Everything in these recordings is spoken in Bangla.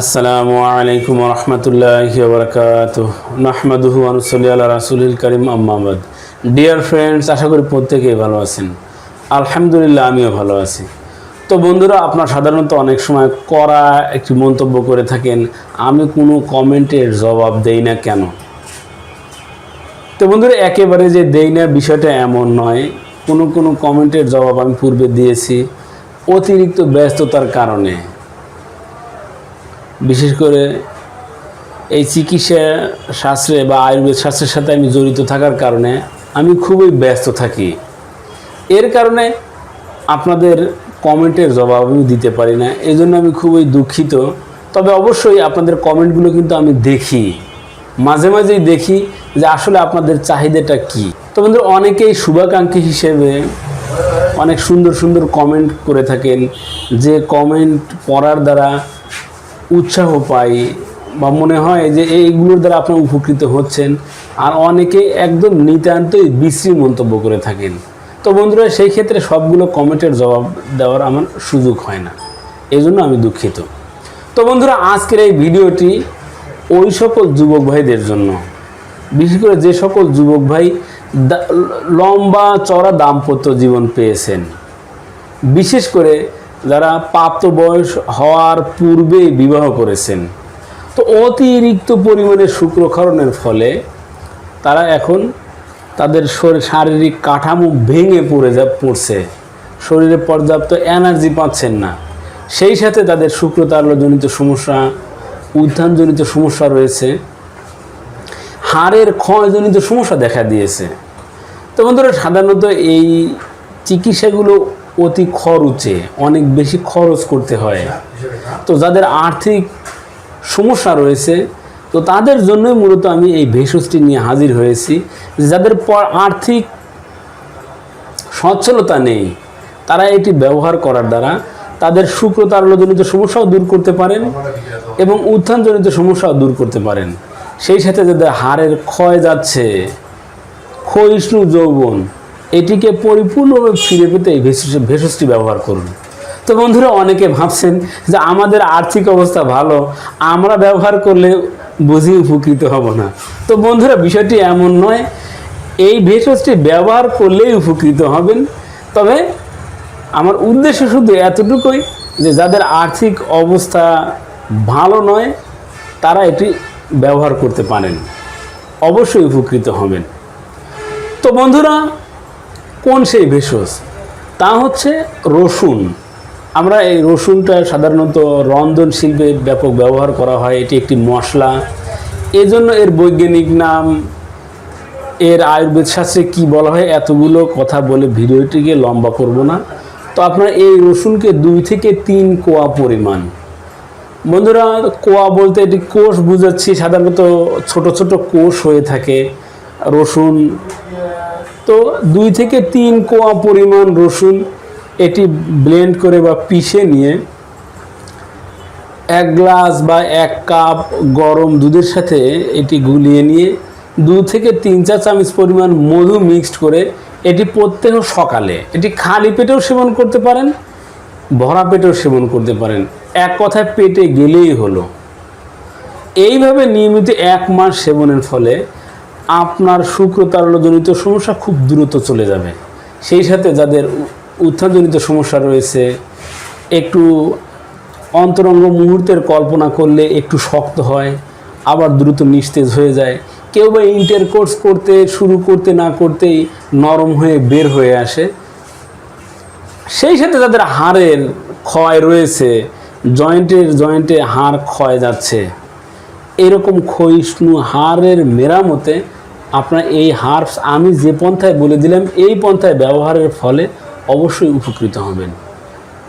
আসসালামু আলাইকুম রহমতুল্লাহি বরকাত নাহমাদুহু আনুসল্লি আল্লাহ রাসুলিল করিম আম্মাবাদ ডিয়ার ফ্রেন্ডস আশা করি প্রত্যেকেই ভালো আছেন। আলহামদুলিল্লাহ, আমিও ভালো আছি। তো বন্ধুরা, আপনার সাধারণত অনেক সময় করা একটি মন্তব্য করে থাকেন, আমি কোনো কমেন্টের জবাব দেই না কেন? তো বন্ধুরা, একেবারে যে দেই না বিষয়টা এমন নয়। কোনো কোনো কমেন্টের জবাব আমি পূর্বে দিয়েছি, অতিরিক্ত ব্যস্ততার কারণে। বিশেষ করে এই চিকিৎসা শাস্ত্রে বা আয়ুর্বেদ শাস্ত্রের সাথে আমি জড়িত থাকার কারণে আমি খুবই ব্যস্ত থাকি। এর কারণে আপনাদের কমেন্টের জবাব আমি দিতে পারি না এই জন্য আমি খুবই দুঃখিত। তবে অবশ্যই আপনাদের কমেন্টগুলো কিন্তু আমি দেখি, মাঝে মাঝেই দেখি যে আসলে আপনাদের চাহিদাটা কি। তো বন্ধু, অনেকেই শুভাকাঙ্ক্ষী হিসেবে অনেক সুন্দর সুন্দর কমেন্ট করে থাকেন, যে কমেন্ট পড়ার দ্বারা উৎসাহ পাই বা মনে হয় যে এইগুলোর দ্বারা আপনারা উপকৃত হচ্ছেন। আর অনেকে একদম নিতান্তই বিশ্রী মন্তব্য করে থাকেন। তো বন্ধুরা, সেই ক্ষেত্রে সবগুলো কমেন্টের জবাব দেওয়ার আমার সুযোগ হয় না। এই জন্য আমি দুঃখিত। তো বন্ধুরা, আজকের এই ভিডিওটি ওই সকল যুবক ভাইদের জন্য। বিশেষ করে যে সকল যুবক ভাই লম্বা চড়া দাম্পত্য জীবন পেয়েছেন। বিশেষ করে যারা প্রাপ্ত বয়স হওয়ার পূর্বেই বিবাহ করেছেন, তো অতিরিক্ত পরিমাণে শুক্রক্ষরণের ফলে তারা এখন তাদের শরীর, শারীরিক কাঠামো ভেঙে পড়ে যা পড়ছে। শরীরে পর্যাপ্ত এনার্জি পাচ্ছেন না। সেই সাথে তাদের শুক্রতারলজনিত সমস্যা, উত্থানজনিত সমস্যা রয়েছে। হাড়ের ক্ষয়জনিত সমস্যা দেখা দিয়েছে। তো বন্ধুরা, সাধারণত এই চিকিৎসাগুলো অতি খরচে, অনেক বেশি খরচ করতে হয়। তো যাদের আর্থিক সমস্যা রয়েছে, তো তাদের জন্যই মূলত আমি এই ভেষজটি নিয়ে হাজির হয়েছি। যাদের পর আর্থিক সচ্ছলতা নেই, তারা এটি ব্যবহার করার দ্বারা তাদের শুক্রতারলজনিত সমস্যাও দূর করতে পারেন এবং উত্থানজনিত সমস্যাও দূর করতে পারেন। সেই সাথে যাদের হাড়ের ক্ষয় যাচ্ছে, ক্ষয়িষ্ণু যৌবন এটিকে পরিপূর্ণভাবে ফিরে পেতে এই ভেষজ ভেষজটি ব্যবহার করুন। তো বন্ধুরা, অনেকে ভাবছেন যে আমাদের আর্থিক অবস্থা ভালো, আমরা ব্যবহার করলে বুঝি উপকৃত হব না। তো বন্ধুরা, বিষয়টি এমন নয়, এই ভেষজটি ব্যবহার করলেই উপকৃত হবেন। তবে আমার উদ্দেশ্য শুধু এতটুকুই যে যাদের আর্থিক অবস্থা ভালো নয়, তারা এটি ব্যবহার করতে পারেন। অবশ্যই উপকৃত হবেন। তো বন্ধুরা কোন সেই ভেষজ? তা হচ্ছে রসুন। আমরা এই রসুনটা সাধারণত রন্ধন শিল্পে ব্যাপক ব্যবহার করা হয়। এটি একটি মশলা। এজন্য এর বৈজ্ঞানিক নাম, এর আয়ুর্বেদ শাস্ত্রে কী বলা হয় এতগুলো কথা বলে ভিডিওটিকে লম্বা করব না। তো আপনারা এই রসুনকে দুই থেকে তিন কোয়া পরিমাণ। বন্ধুরা, কোয়া বলতে এটি কোষ বুঝাচ্ছি। সাধারণত ছোট ছোট কোষ হয়ে থাকে। রসুন। তো দুই থেকে তিন কোয়া পরিমাণ রসুন এটি ব্লেন্ড করে বা পিষে নিয়ে এক গ্লাস বা এক কাপ গরম দুধের সাথে এটি গুলিয়ে নিয়ে দু থেকে তিন চার চামচ পরিমাণ মধু মিক্সড করে এটি প্রত্যেক সকালে, এটি খালি পেটেও সেবন করতে পারেন, ভরা পেটেও সেবন করতে পারেন। এক কথায় পেটে গেলেই হলো। এইভাবে নিয়মিত এক মাস সেবনের ফলে আপনার শুক্রতারলজনিত সমস্যা খুব দ্রুত চলে যাবে। সেই সাথে যাদের উত্থানজনিত সমস্যা রয়েছে, একটু অন্তরঙ্গ মুহূর্তের কল্পনা করলে একটু শক্ত হয়, আবার দ্রুত নিস্তেজ হয়ে যায়। কেউ বা ইন্টারকোর্স করতে, শুরু করতে না করতেই নরম হয়ে বের হয়ে আসে। সেই সাথে যাদের হাড়ের ক্ষয় রয়েছে, জয়েন্টের জয়েন্টে হাড় ক্ষয় যাচ্ছে। এরকম ক্ষয়িষ্ণু হাড়ের মেরামতে আপনার এই হার্বস আমি যে পন্থায় বলে দিলাম, এই পন্থায় ব্যবহারের ফলে অবশ্যই উপকৃত হবেন।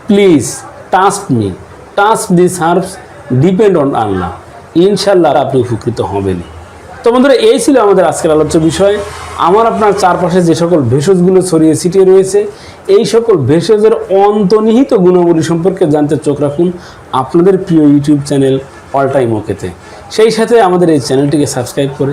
Please, task me. Task this herbs depend on আল্লাহ। ইনশাল্লাহ আপনি উপকৃত হবেন। তো বন্ধুরা, এই ছিল আমাদের আজকের আলোচ্য বিষয়। আমার আপনার চারপাশে যে সকল ভেষজগুলো ছড়িয়ে ছিটিয়ে রয়েছে, এই সকল ভেষজের অন্তর্নিহিত গুণাবলী সম্পর্কে জানতে চোখ রাখুন আপনাদের প্রিয় ইউটিউব চ্যানেল অল টাইম ওকেতে। সেই সাথে আমাদের এই চ্যানেলটিকে সাবস্ক্রাইব করে